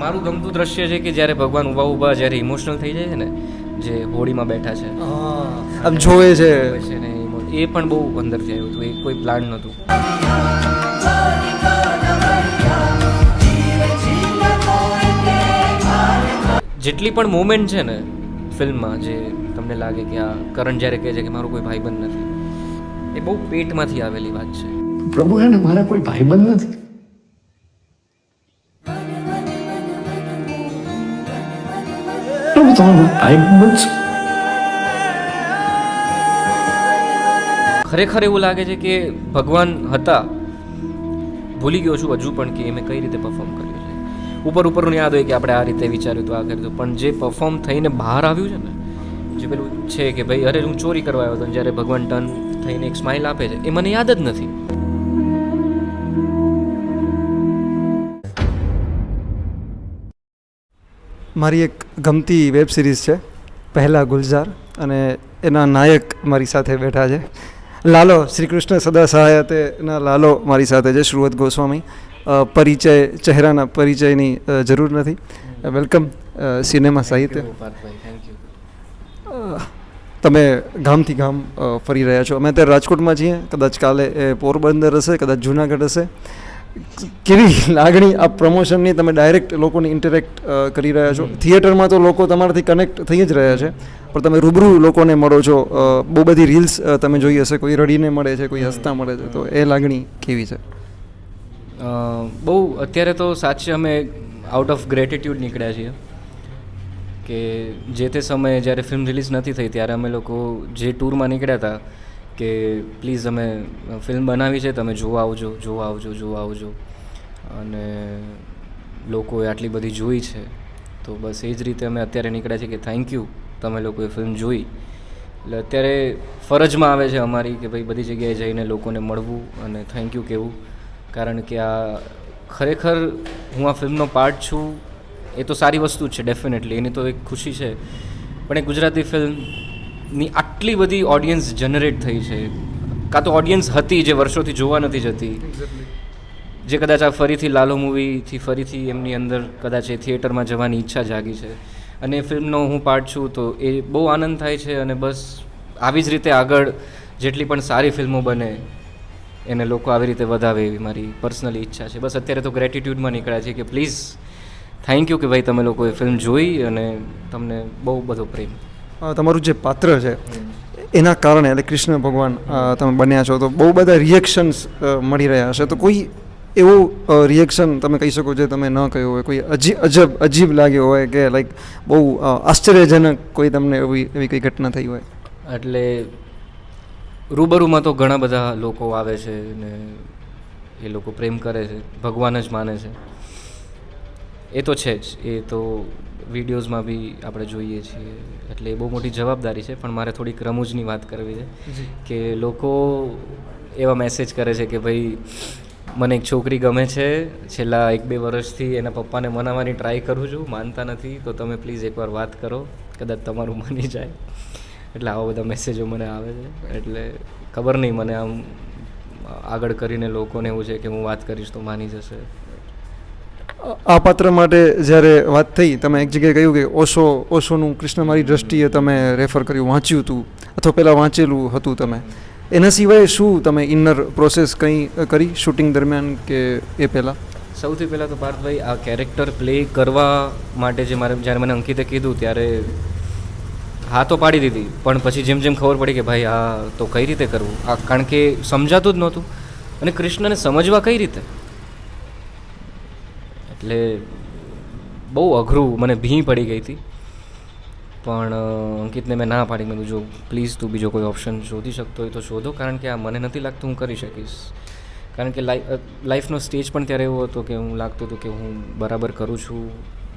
મારું ગમતું દ્રશ્ય છે કે જ્યારે ભગવાન ઊભા ઊભા જ્યારે ઇમોશનલ થઈ જાય છે ને જે હોળીમાં બેઠા છે. આમ જોવે છે. ને એ પણ બહુ અંદરથી આવ્યું હતું એ કોઈ પ્લાન નહોતું. જેટલી પણ મોમેન્ટ છે ને ફિલ્મમાં જે તમને લાગે કે આ કરણ જ્યારે કહે છે કે મારો કોઈ ભાઈબંધ નથી એ બહુ પેટમાંથી આવેલી વાત છે. પ્રભુ એને મારા કોઈ ભાઈબંધ નથી? પ્રભુ આઈ ખરેખર એવું લાગે છે કે ભગવાન હતા. ભૂલી ગયો છું હજુ પણ કે મેં કઈ રીતે પરફોર્મ કર્યું છે. ઉપર ઉપરનું યાદ હોય કે આપણે આ રીતે વિચાર્યું તો આ કર્યું હતું. પણ જે પરફોર્મ થઈને બહાર આવ્યું છે ને, જે પેલું છે કે ભાઈ, અરે હું ચોરી કરવા આવ્યો હતો જ્યારે ભગવાન ટર્ન થઈને એક સ્માઇલ આપે છે, એ મને યાદ જ નથી. મારી એક ગમતી વેબ સિરીઝ છે પહેલા ગુલઝાર અને એના નાયક મારી સાથે બેઠા છે. લાલો શ્રી કૃષ્ણ સદા સહાયતેના લાલો મારી સાથે છે શ્રુવત ગોસ્વામી. પરિચય ચહેરાના પરિચયની જરૂર નથી. વેલકમ સિનેમા સાહિત્ય. તમે ગામથી ગામ ફરી રહ્યા છો. અમે અત્યારે રાજકોટમાં છીએ. કદાચ કાલે એ પોરબંદર હશે કદાચ જુનાગઢ હશે. કેવી લાગણી આ પ્રમોશનની તમે ડાયરેક્ટ લોકોને ઇન્ટરેક્ટ કરી રહ્યા છો? થિયેટરમાં તો લોકો તમારાથી કનેક્ટ થઈ જ રહ્યા છે પણ તમે રૂબરૂ લોકોને મળો છો બહુ બધી રીલ્સ તમે જોઈ હશે કોઈ રડીને મળે છે કોઈ હસતા મળે છે તો એ લાગણી કેવી છે? બહુ અત્યારે તો સાચે અમે આઉટ ઓફ ગ્રેટિટ્યૂડ નીકળ્યા છીએ કે જે તે સમયે જ્યારે ફિલ્મ રિલીઝ નથી થઈ ત્યારે અમે લોકો જે ટૂરમાં નીકળ્યા હતા કે પ્લીઝ અમે ફિલ્મ બનાવી છે, તમે જોવા આવજો જોવા આવજો જોવા આવજો. અને લોકોએ આટલી બધી જોઈ છે. તો બસ એ જ રીતે અમે અત્યારે નીકળ્યા છીએ કે થેન્ક યુ તમે લોકોએ ફિલ્મ જોઈ. એટલે અત્યારે ફરજમાં આવે છે અમારી કે ભાઈ બધી જગ્યાએ જઈને લોકોને મળવું અને થેન્ક યુ કહેવું. કારણ કે આ ખરેખર હું આ ફિલ્મનો પાર્ટ છું. એ તો સારી વસ્તુ છે ડેફિનેટલી એની તો એક ખુશી છે. પણ એ ગુજરાતી ફિલ્મની આટલી બધી ઓડિયન્સ જનરેટ થઈ છે. કાં તો ઓડિયન્સ હતી જે વર્ષોથી જોવા નથી જતી. જે કદાચ આ ફરીથી લાલો મૂવીથી ફરીથી એમની અંદર કદાચ એ થિયેટરમાં જવાની ઈચ્છા જાગી છે. અને એ ફિલ્મનો હું પાર્ટ છું તો એ બહુ આનંદ થાય છે અને બસ આવી જ રીતે આગળ જેટલી પણ સારી ફિલ્મો બને એને લોકો આવી રીતે વધાવે એવી મારી પર્સનલી ઈચ્છા છે. બસ અત્યારે તો ગ્રેટિટ્યૂડમાં નીકળ્યા છે કે પ્લીઝ થેન્ક યુ કે ભાઈ તમે લોકોએ ફિલ્મ જોઈ અને તમને બહુ બધો પ્રેમ. તમારું જે પાત્ર છે, એના કારણે એટલે કૃષ્ણ ભગવાન તમે બન્યા છો, તો બહુ બધા રિએક્શન્સ મળી રહ્યા હશે. તો કોઈ એવું રિએક્શન તમે કહી શકો જે તમે ન કહ્યું હોય, કોઈ અજી, અજબ, અજીબ લાગ્યો હોય કે લાઈક બહુ આશ્ચર્યજનક કોઈ તમને એવી એવી કંઈ ઘટના થઈ હોય? એટલે રૂબરૂમાં તો ઘણા બધા લોકો આવે છે ને એ લોકો પ્રેમ કરે છે, ભગવાન જ માને છે. એ તો છે જ. એ તો વિડીયોઝમાં બી આપણે જોઈએ છીએ. એટલે એ બહુ મોટી જવાબદારી છે પણ મારે થોડીક રમૂજની વાત કરવી છે કે લોકો એવા મેસેજ કરે છે કે ભાઈ મને એક છોકરી ગમે છે છેલ્લા એક બે વર્ષથી એના પપ્પાને મનાવવાની ટ્રાય કરું છું માનતા નથી તો તમે પ્લીઝ એકવાર વાત કરો કદાચ તમારું માની જાય. એટલે આવા બધા મેસેજો મને આવે છે. એટલે ખબર નહીં મને આમ આગળ કરીને લોકોને એવું છે કે હું વાત કરીશ તો માની જશે. આ પાત્ર માટે જ્યારે વાત થઈ, તમે એક જગ્યાએ કહ્યું કે ઓશો, ઓશોનું કૃષ્ણ મારી દ્રષ્ટિએ તમે રેફર કર્યું, વાંચ્યું હતું, અથવા પહેલાં વાંચેલું હતું તમે. એના સિવાય શું તમે ઇનર પ્રોસેસ કંઈ કરી શૂટિંગ દરમિયાન કે એ પહેલાં? સૌથી પહેલાં તો પાર્થભાઈ, આ કેરેક્ટર પ્લે કરવા માટે જે મારે, જ્યારે મને અંકિતે કીધું, ત્યારે હા તો પાડી દીધી. પણ પછી જેમ જેમ ખબર પડી કે ભાઈ, આ તો કઈ રીતે કરવું? આ કારણ કે સમજાતું જ નહોતું. અને કૃષ્ણને સમજવા કઈ રીતે? એટલે બહુ અઘરું, મને ભીં પડી ગઈ હતી. પણ અંકિતને મેં ના પાડી. મેં જો પ્લીઝ તું બીજો કોઈ ઓપ્શન શોધી શકતો હોય તો શોધો. કારણ કે આ મને નથી લાગતું હું કરી શકીશ. કારણ કે લાઈ લાઈફનો સ્ટેજ પણ ત્યારે એવો હતો કે હું લાગતું હતું કે હું બરાબર કરું છું.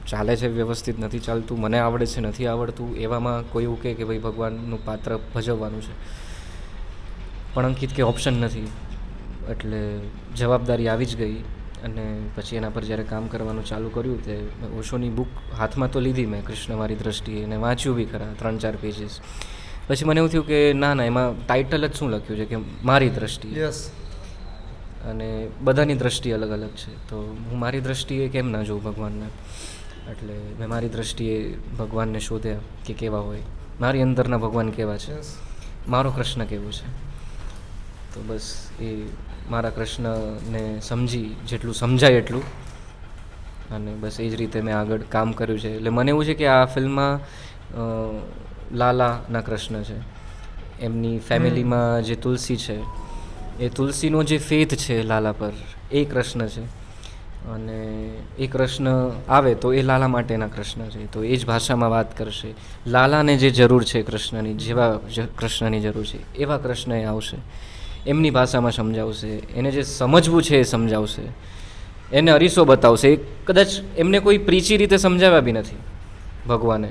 ચાલે છે, વ્યવસ્થિત નથી ચાલતું. મને આવડે છે, નથી આવડતું. એવામાં કોઈ એવું કહે કે ભાઈ, ભગવાનનું પાત્ર ભજવવાનું છે. પણ અંકિત કે ઓપ્શન નથી. એટલે જવાબદારી આવી જ ગઈ. અને પછી એના પર જ્યારે કામ કરવાનું ચાલુ કર્યું તે ઓશોની બુક હાથમાં તો લીધી મેં કૃષ્ણ મારી દ્રષ્ટિએ અને વાંચ્યું બી ખરા ત્રણ ચાર પેજીસ પછી મને એવું થયું કે ના ના એમાં ટાઇટલ જ શું લખ્યું છે કે મારી દ્રષ્ટિ યસ અને બધાની દ્રષ્ટિ અલગ અલગ છે. તો હું મારી દ્રષ્ટિએ કેમ ના જોઉં ભગવાનને? એટલે મેં મારી દ્રષ્ટિએ ભગવાનને શોધ્યા કે કેવા હોય. મારી અંદરના ભગવાન કેવા છે? મારો કૃષ્ણ કેવો છે? તો બસ એ મારા કૃષ્ણને સમજી જેટલું સમજાય એટલું. અને બસ એ જ રીતે મેં આગળ કામ કર્યું છે. એટલે મને એવું છે કે આ ફિલ્મમાં લાલાના કૃષ્ણ છે. એમની ફેમિલીમાં જે તુલસી છે, એ તુલસીનો જે ફેથ છે લાલા પર, એ કૃષ્ણ છે. અને એ કૃષ્ણ આવે તો એ લાલા માટેના કૃષ્ણ છે. તો એ જ ભાષામાં વાત કરશે. લાલાને જે જરૂર છે કૃષ્ણની, જેવા કૃષ્ણની જરૂર છે, એવા કૃષ્ણ એ આવશે. એમની ભાષામાં સમજાવશે, એને જે સમજવું છે એ સમજાવશે. એને અરીસો બતાવશે. એ કદાચ એમને કોઈ પ્રીચી રીતે સમજાવ્યા બી નથી ભગવાને.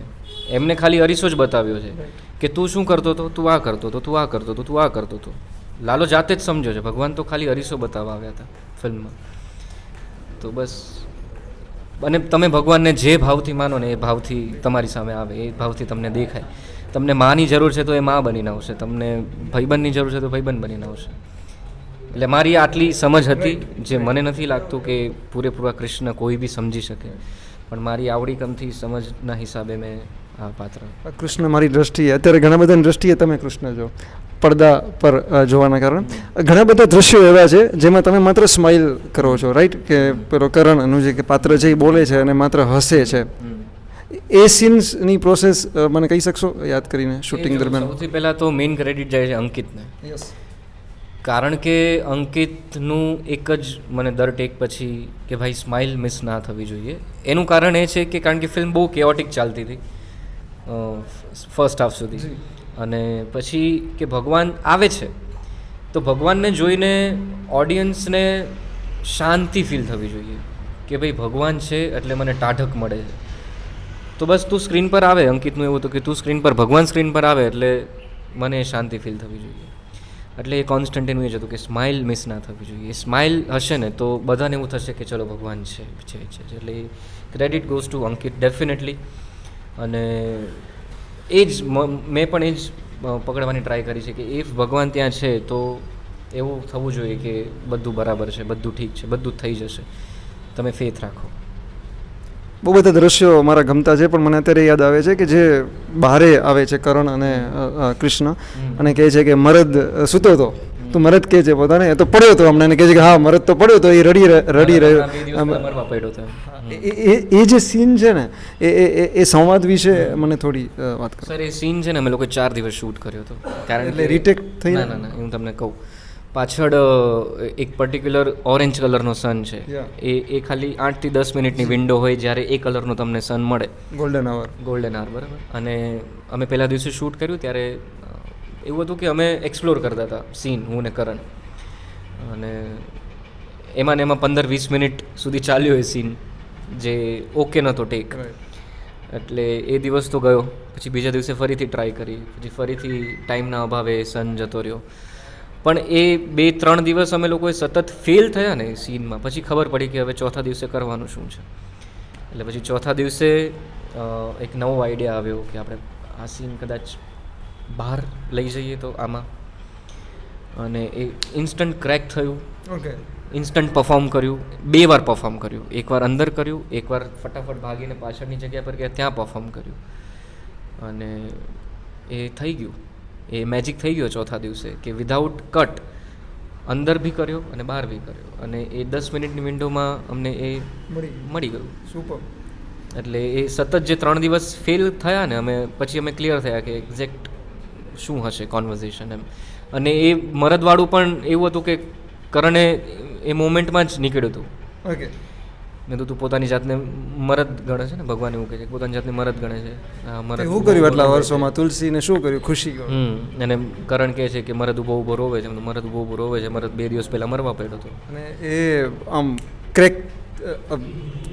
એમને ખાલી અરીસો જ બતાવ્યો છે કે તું શું કરતો હતો? તું આ કરતો હતો, તું આ કરતો હતો, તું આ કરતો હતો. લાલો જાતે જ સમજો છે. ભગવાન તો ખાલી અરીસો બતાવવા આવ્યા હતા ફિલ્મમાં. તો બસ. અને તમે ભગવાનને જે ભાવથી માનો ને એ ભાવથી તમારી સામે આવે, એ ભાવથી તમને દેખાય. તમને માની જરૂર છે તો એ માં બનીને આવશે. તમને ભાઈબંધની જરૂર છે તો ભાઈબંધ બનીને આવશે. એટલે મારી આટલી સમજ હતી જે મને નથી લાગતું કે પૂરેપૂરા કૃષ્ણ કોઈ બી સમજી શકે. પણ મારી આવડી કમથી સમજના હિસાબે મેં આ પાત્ર કૃષ્ણ મારી દ્રષ્ટિએ અત્યારે ઘણા બધાની દ્રષ્ટિએ તમે કૃષ્ણ જો પડદા પર જોવાના કારણે. ઘણા બધા દ્રશ્યો એવા છે જેમાં તમે માત્ર સ્માઇલ કરો છો રાઈટ કે પેલો કરણનું જે કે પાત્ર છે એ બોલે છે અને માત્ર હસે છે. એ સીન્સની પ્રોસેસ મને કહી શકશો? યાદ કરીને શૂટિંગ દરમિયાન. સૌથી પહેલાં તો મેઇન ક્રેડિટ જાય છે અંકિતને. કારણ કે અંકિતનું એક જ મને દર ટેક પછી કે ભાઈ સ્માઇલ મિસ ના થવી જોઈએ. એનું કારણ એ છે કે કારણ કે ફિલ્મ બહુ કેઓટિક ચાલતી હતી ફર્સ્ટ હાફ સુધી. અને પછી કે ભગવાન આવે છે તો ભગવાનને જોઈને ઓડિયન્સને શાંતિ ફીલ થવી જોઈએ. કે ભાઈ ભગવાન છે એટલે મને ટાઢક મળે છે. તો બસ તું સ્ક્રીન પર આવે અંકિતનું એવું હતું કે તું સ્ક્રીન પર, ભગવાન સ્ક્રીન પર આવે એટલે મને શાંતિ ફીલ થવી જોઈએ. એટલે એ કોન્સ્ટન્ટ એનું એ જ હતું કે સ્માઇલ મિસ ના થવી જોઈએ. એ સ્માઇલ હશે ને તો બધાને એવું થશે કે ચલો ભગવાન છે છે છે. એટલે credit goes to Ankit definitely અને એ જ મ- પણ એ જ પકડવાની ટ્રાય કરી છે કે ઇફ ભગવાન ત્યાં છે તો એવું થવું જોઈએ કે બધું બરાબર છે, બધું ઠીક છે, બધું થઈ જશે. તમે ફેથ રાખો. બહુ બધા દ્રશ્યો મારા ગમતા છે પણ મને અત્યારે યાદ આવે છે કે જે બહારે આવે છે કરણ અને કૃષ્ણ અને કહે છે કે મરદ સૂતો હતો. તું મરદ કહે છે પોતાને એ તો પડ્યો હતો હમણાં કહે છે કે હા મરદ તો પડ્યો હતો એ રડી રડી રહ્યો. એ- જે સીન છે ને એ એ- એ સંવાદ વિશે મને થોડી વાત કરો. સર એ સીન છે ને અમે લોકો ચાર દિવસ શૂટ કર્યો હતો. કારણ એટલે કે થઈ ના ના હું તમને કહું. પાછળ એક પર્ટિક્યુલર ઓરેન્જ કલરનો સન છે. એ એ ખાલી આઠથી દસ મિનિટની વિન્ડો હોય જ્યારે એ કલરનો તમને સન મળે. ગોલ્ડન આવર ગોલ્ડન આવર બરાબર. અને અમે પહેલા દિવસે શૂટ કર્યું ત્યારે એવું હતું કે અમે એક્સપ્લોર કરતા હતા સીન હું ને કરણ. અને એમાં ને એમાં પંદર વીસ મિનિટ સુધી ચાલ્યો એ સીન જે ઓકે નહોતો ટેક એટલે એ દિવસ તો ગયો. પછી બીજા દિવસે ફરીથી ટ્રાય કરી. પછી ફરીથી ટાઈમના અભાવે સન જતો રહ્યો. પણ એ બે ત્રણ દિવસ અમે લોકોએ સતત ફેલ થયા ને સીનમાં. પછી ખબર પડી કે હવે ચોથા દિવસે કરવાનું શું છે. એટલે પછી ચોથા દિવસે એક નવો આઈડિયા આવ્યો કે આપણે આ સીન કદાચ બહાર લઈ જઈએ તો આમાં. અને એ ઇન્સ્ટન્ટ ક્રેક થયું. ઓકે ઇન્સ્ટન્ટ પરફોર્મ કર્યું. બે વાર પરફોર્મ કર્યું. એકવાર અંદર કર્યું એકવાર ફટાફટ ભાગીને પાછળની જગ્યા પર ગયા ત્યાં પરફોર્મ કર્યું. અને એ થઈ ગયું. એ મેજિક થઈ ગયો ચોથા દિવસે કે વિધાઉટ કટ અંદર બી કર્યો અને બહાર બી કર્યો. અને એ દસ મિનિટની વિન્ડોમાં અમને એ મળી ગયું. સુપર એટલે એ સતત જે ત્રણ દિવસ ફેલ થયા ને અમે પછી અમે ક્લિયર થયા કે એક્ઝેક્ટ શું હશે કોન્વર્ઝેશન એમ. અને એ મરદવાળું પણ એવું હતું કે કરણે એ મોમેન્ટમાં જ નીકળ્યું હતું. ઓકે મેં તો તું પોતાની જાતને મરદ ગણે છે ને? ભગવાન એવું કહે છે પોતાની જાતને મરદ ગણે છે. મરદ શું કર્યું એટલા વર્ષોમાં તુલસીને શું કર્યું? ખુશી હમ અને કરણ કહે છે કે મરદ ઊભો ઊભો રોવે છે. મરદ ઊભો ઊભો રોવે છે. મરદ બે દિવસ પહેલાં મરવા પડ્યો હતો. અને એ આમ ક્રેક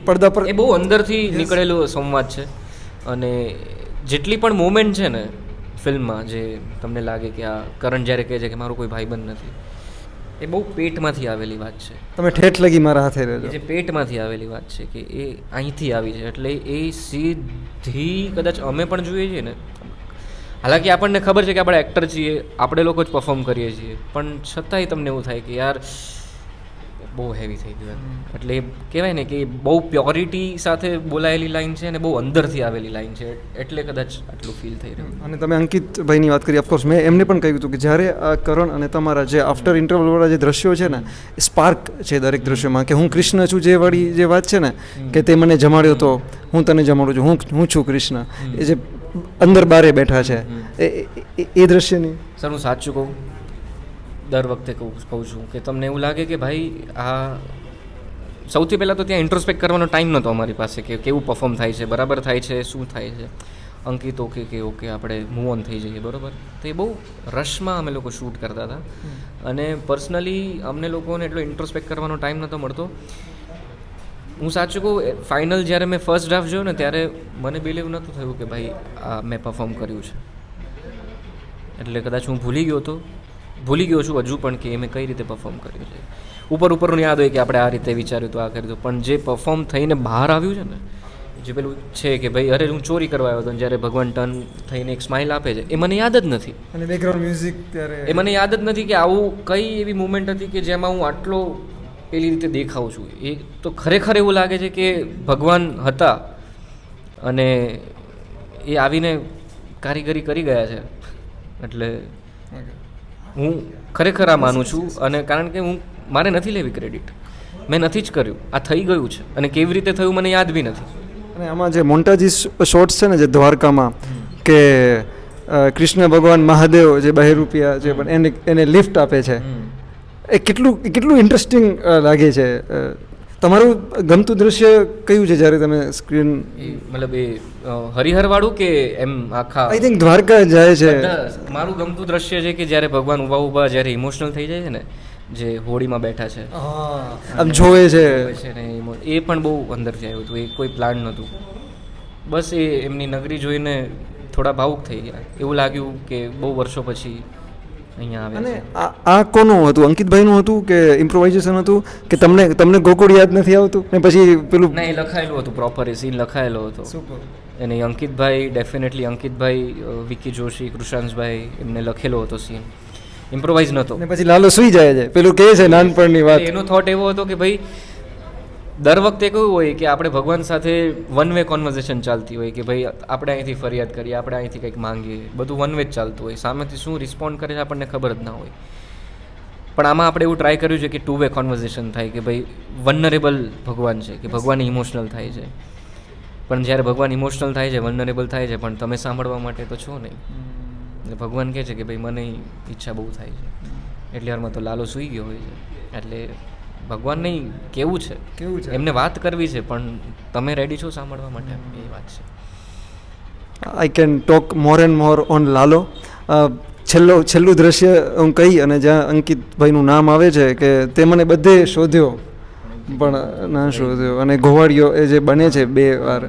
પડદા પર એ બહુ અંદરથી નીકળેલો સંવાદ છે. અને જેટલી પણ મોમેન્ટ છે ને ફિલ્મમાં જે તમને લાગે કે આ કરણ જ્યારે કહે છે કે મારો કોઈ ભાઈબંધ નથી એ બહુ પેટમાંથી આવેલી વાત છે. તમે ઠેઠ લગી મારા હાથે રહેજો. જે પેટમાંથી આવેલી વાત છે કે એ અહીંથી આવી છે એટલે એ સીધી કદાચ અમે પણ જોઈએ છીએ ને. હાલાકી આપણને ખબર છે કે આપણે એક્ટર છીએ આપણે લોકો જ પરફોર્મ કરીએ છીએ. પણ છતાંય તમને એવું થાય કે યાર બહુ હેવી થઈ ગયું એટલે કહેવાય ને કે બહુ પ્યોરિટી સાથે બોલાયેલી લાઈન છે અને બહુ અંદરથી આવેલી લાઈન છે. એટલે કદાચ આટલું ફીલ થઈ રહ્યું. અને તમે અંકિતભાઈની વાત કરી ઓફકોર્સ મેં એમને પણ કહ્યું હતું કે જ્યારે આ કરણ અને તમારા જે આફ્ટર ઇન્ટરવલવાળા જે દ્રશ્યો છે ને સ્પાર્ક છે દરેક દ્રશ્યોમાં કે હું કૃષ્ણ છું જે વાળી જે વાત છે ને કે તે મને જમાડ્યો તો હું તને જમાડું છું હું હું છું કૃષ્ણ. એ જે અંદર બારે બેઠા છે એ એ- એ- એ દ્રશ્યની? સર હું સાચું કહું? દર વખતે કહું કહું છું કે તમને એવું લાગે કે ભાઈ આ સૌથી પહેલાં તો ત્યાં ઇન્ટ્રોસ્પેક્ટ કરવાનો ટાઈમ નહોતો અમારી પાસે કે કેવું પરફોર્મ થાય છે બરાબર થાય છે શું થાય છે. અંકિત ઓકે કે ઓકે આપણે મૂવ ઓન થઈ જઈએ બરાબર? તો એ બહુ રશમાં અમે લોકો શૂટ કરતા હતા. અને પર્સનલી અમને લોકોને એટલો ઇન્ટ્રોસ્પેક્ટ કરવાનો ટાઈમ નહોતો મળતો. હું સાચું કહું ફાઇનલ જ્યારે મેં ફર્સ્ટ ડ્રાફ્ટ જોયો ને ત્યારે મને બિલીવ નહોતું થયું કે ભાઈ આ મેં પરફોર્મ કર્યું છે. એટલે કદાચ હું ભૂલી ગયો હતો. ભૂલી ગયો છું હજુ પણ કે એ મેં કઈ રીતે પરફોર્મ કર્યું છે. ઉપર ઉપરનું યાદ હોય કે આપણે આ રીતે વિચાર્યું તો આ કર્યું પણ જે પરફોર્મ થઈને બહાર આવ્યું છે ને જે પેલું છે કે ભાઈ અરે હું ચોરી કરવા આવ્યો હતો જ્યારે ભગવાન ટર્ન થઈને એક સ્માઇલ આપે છે એ મને યાદ જ નથી. અને બેકગ્રાઉન્ડ મ્યુઝિક ત્યારે એ મને યાદ જ નથી કે આવું કઈ એવી મુમેન્ટ હતી કે જેમાં હું આટલો પેલી રીતે દેખાઉં છું. એ તો ખરેખર એવું લાગે છે કે ભગવાન હતા અને એ આવીને કારીગરી કરી ગયા છે. એટલે હું ખરેખર આ માનું છું અને કારણ કે હું મારે નથી લેવી ક્રેડિટ મેં નથી જ કર્યું. આ થઈ ગયું છે અને કેવી રીતે થયું મને યાદ બી નથી. અને આમાં જે મોન્ટાજી શોર્ટ્સ છે ને જે દ્વારકામાં કે કૃષ્ણ ભગવાન મહાદેવ જે બહેરૂપિયા જે પણ એને એને લિફ્ટ આપે છે એ કેટલું કેટલું ઇન્ટરેસ્ટિંગ લાગે છે તમારું ગમતું દ્રશ્ય કયું છે જ્યારે તમે સ્ક્રીન એ મતલબ એ હરિહરવાળું કે એમ આખા આઈ થિંક દ્વારકા જાય છે. મારું ગમતું દ્રશ્ય છે કે જ્યારે ભગવાન ઊભા ઊભા જ્યારે ઇમોશનલ થઈ જાય છે ને જે હોળીમાં બેઠા છે. આમ જોવે છે. ને એ પણ બહુ અંદરથી આવ્યું હતું. એ કોઈ પ્લાન નહોતું. બસ એ એમની નગરી જોઈને થોડા ભાવુક થઈ ગયા. એવું લાગ્યું કે બહુ વર્ષો પછી અહીંયા આવે અને આ આ કોનું હતું? અંકિતભાઈનું હતું કે ઇમ્પ્રોવાઇઝેશન હતું? કે તમને તમને ગોકુળ યાદ નથી આવતું? ને પછી પેલું ના એ લખાયેલું હતું પ્રોપર એ સીન લખાયેલો હતો. અને અંકિતભાઈ ડેફિનેટલી અંકિતભાઈ વિકી જોશી કૃષાંશભાઈ એમને લખેલો હતો સીન ઇમ્પ્રોવાઇઝ નહોતો ને પછી લાલો સુઈ જાય છે. પેલું કહે છે નાનપણની વાત. એનો થોટ એવો હતો કે ભાઈ દર વખતે કેવું હોય કે આપણે ભગવાન સાથે વન વે કોન્વર્ઝેશન ચાલતી હોય કે ભાઈ આપણે અહીંથી ફરિયાદ કરીએ આપણે અહીંથી કંઈક માંગીએ બધું વન વે જ ચાલતું હોય. સામેથી શું રિસ્પોન્ડ કરે છે આપણને ખબર જ ના હોય. પણ આમાં આપણે એવું ટ્રાય કર્યું છે કે ટુ વે કોન્વર્ઝેશન થાય કે ભાઈ વનરેબલ ભગવાન છે કે ભગવાન ઇમોશનલ થાય છે. પણ જ્યારે ભગવાન ઇમોશનલ થાય છે વનરેબલ થાય છે પણ તમે સાંભળવા માટે તો છો નહીં. એટલે ભગવાન કહે છે કે ભાઈ મને ઈચ્છા બહુ થાય છે. એટલે હારમાં તો લાલો સૂઈ ગયો હોય છે. એટલે ભગવાનને નહીં કેવું છે? કેવું છે? એમને વાત કરવી છે પણ તમે રેડી છો સાંભળવા માટે? એ વાત છે. I can talk more and more on Lalo છેલ્લો છેલ્લું દ્રશ્ય હું કહી અને જ્યાં અંકિતભાઈનું નામ આવે છે કે તે મને બધે શોધ્યો. પણ ના શોધ્યો. અને ઘોવાડિયો એ જે બને છે બે વાર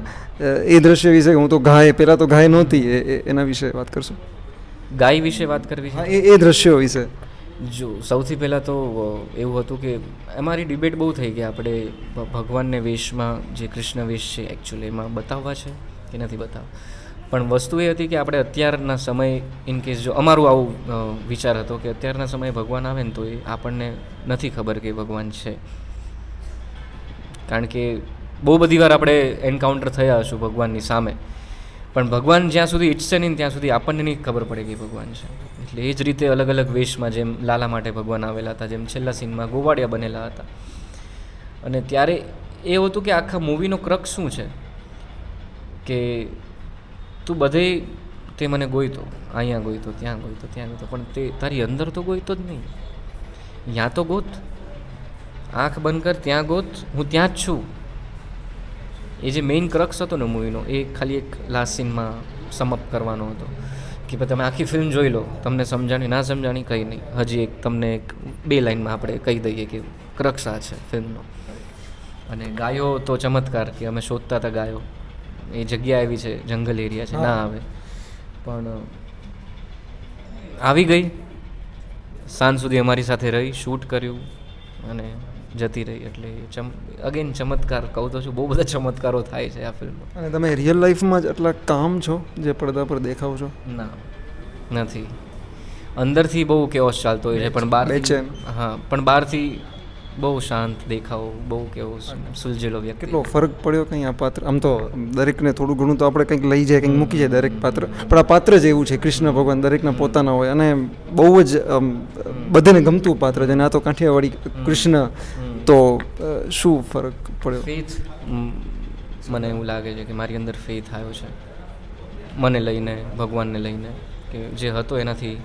એ દ્રશ્ય વિશે હું તો ગાય પહેલાં તો ગાય નહોતી એ એ- એના વિશે વાત કરશું. ગાય વિશે વાત કરવી હા છે એ એ દ્રશ્યો વિશે. જો, સૌથી પહેલાં તો એવું હતું કે અમારી ડિબેટ બહુ થઈ ગઈ. આપણે ભગવાનને વેશમાં, જે કૃષ્ણ વેશ છે એકચ્યુઅલી એમાં બતાવવા છે કે નથી બતાવવા પણ વસ્તુ એ હતી કે આપણે અત્યારના સમય ઇન કેસ જો અમારું આવું વિચાર હતો કે અત્યારના સમયે ભગવાન આવે ને તો એ આપણને નથી ખબર કે ભગવાન છે. કારણ કે બહુ બધી વાર આપણે એન્કાઉન્ટર થયા હશું ભગવાનની સામે. પણ ભગવાન જ્યાં સુધી ઈચ્છશે નહીં ત્યાં સુધી આપણને નહીં ખબર પડે કે ભગવાન છે. એટલે એ જ રીતે અલગ અલગ વેશમાં જેમ લાલા માટે ભગવાન આવેલા હતા, જેમ છેલ્લા સીનમાં ગોવાડિયા બનેલા હતા. અને ત્યારે એ હતું કે આખા મૂવીનો ક્રક શું છે? કે તું બધે તે મને ગોઈતો, અહીંયા ગોઈતો, ત્યાં ગોઈતો ત્યાં ગોઈતો, પણ તે તારી અંદર તો ગોઈતો જ નહીં. ત્યાં તો ગોત. આંખ બંધ કર, ત્યાં ગોત. હું ત્યાં જ છું. એ જે મેઇન ક્રક્સ હતો ને મૂવીનો એ ખાલી એક લાસ્ટ સીનમાં સમઅપ કરવાનો હતો. કે ભાઈ તમે આખી ફિલ્મ જોઈ લો તમને સમજાણી ના સમજાણી કંઈ નહીં. હજી એક તમને એક બે લાઇનમાં આપણે કહી દઈએ કે ક્રક્સ આ છે ફિલ્મનો અને ગાયો તો ચમત્કાર કે અમે શોધતા હતા ગાયો. એ જગ્યા એવી છે જંગલ એરિયા છે ના આવે. પણ આવી ગઈ. સાંજ સુધી અમારી સાથે રહી શૂટ કર્યું અને જતી રહી એટલે ચમ અગેન ચમત્કાર કહું તો છું બહુ બધા ચમત્કારો થાય છે આ ફિલ્મમાં અને તમે રિયલ લાઈફમાં જ એટલા કામ છો જે પડદા પર દેખાવ છો? ના નથી. અંદરથી બહુ કેઓસ ચાલતો હોય છે પણ બહાર. હા પણ બહારથી બહુ શાંત દેખાવ બહુ કેવો સુલઝેલો વ્યક્તિ. કેટલો ફરક પડ્યો કંઈ આ પાત્ર? આમ તો દરેકને થોડું ઘણું તો આપણે કંઈક લઈ જાય કંઈક મૂકી જાય દરેક પાત્ર. પણ આ પાત્ર જ એવું છે કૃષ્ણ ભગવાન દરેકના પોતાના હોય અને બહુ જ બધાને ગમતું પાત્ર છે. અને આ તો કાઠિયાવાડી કૃષ્ણ. તો શું ફરક પડ્યો? ફેથ મને એવું લાગે છે કે મારી અંદર ફેથ આવ્યો છે. મને લઈને ભગવાનને લઈને કે જે હતો એનાથી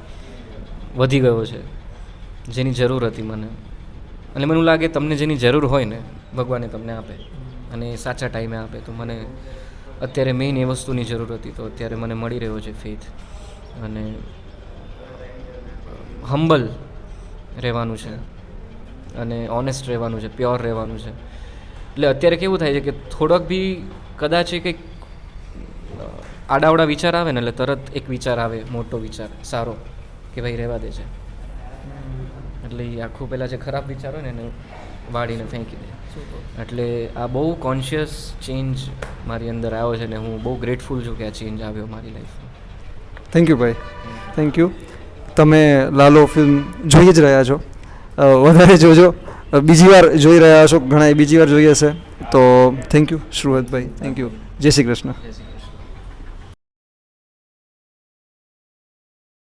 વધી ગયો છે. જેની જરૂર હતી મને. અને મને લાગે તમને જેની જરૂર હોય ને, ભગવાને તમને આપે. અને સાચા ટાઈમે આપે. તો મને અત્યારે મેઇન એ વસ્તુની જરૂર હતી. તો અત્યારે મને મળી રહ્યો છે ફેથ અને હમ્બલ રહેવાનું છે. અને ઓનેસ્ટ રહેવાનું છે પ્યોર રહેવાનું છે. એટલે અત્યારે કેવું થાય છે કે થોડોક બી કદાચ એ કંઈક આડાવડા વિચાર આવે ને, એટલે તરત એક વિચાર આવે, મોટો વિચાર, સારો, કે ભાઈ રહેવા દે છે. એટલે એ આખું પહેલાં જે ખરાબ વિચાર હોય ને એને વાળીને ફેંકી દે. એટલે આ બહુ કોન્શિયસ ચેન્જ મારી અંદર આવ્યો છે ને હું બહુ ગ્રેટફુલ છું કે આ ચેન્જ આવ્યો મારી લાઈફમાં થેન્ક યુ ભાઈ. થેન્ક યુ તમે લાલો ફિલ્મ જોઈ જ રહ્યા છો. વધારે જોજો. બીજી વાર જોઈ રહ્યા છો ઘણા બીજી વાર જોઈ હશે. તો થેન્ક યુ શ્રુવતભાઈ થેન્ક યુ જય શ્રી કૃષ્ણ. જય શ્રી કૃષ્ણ.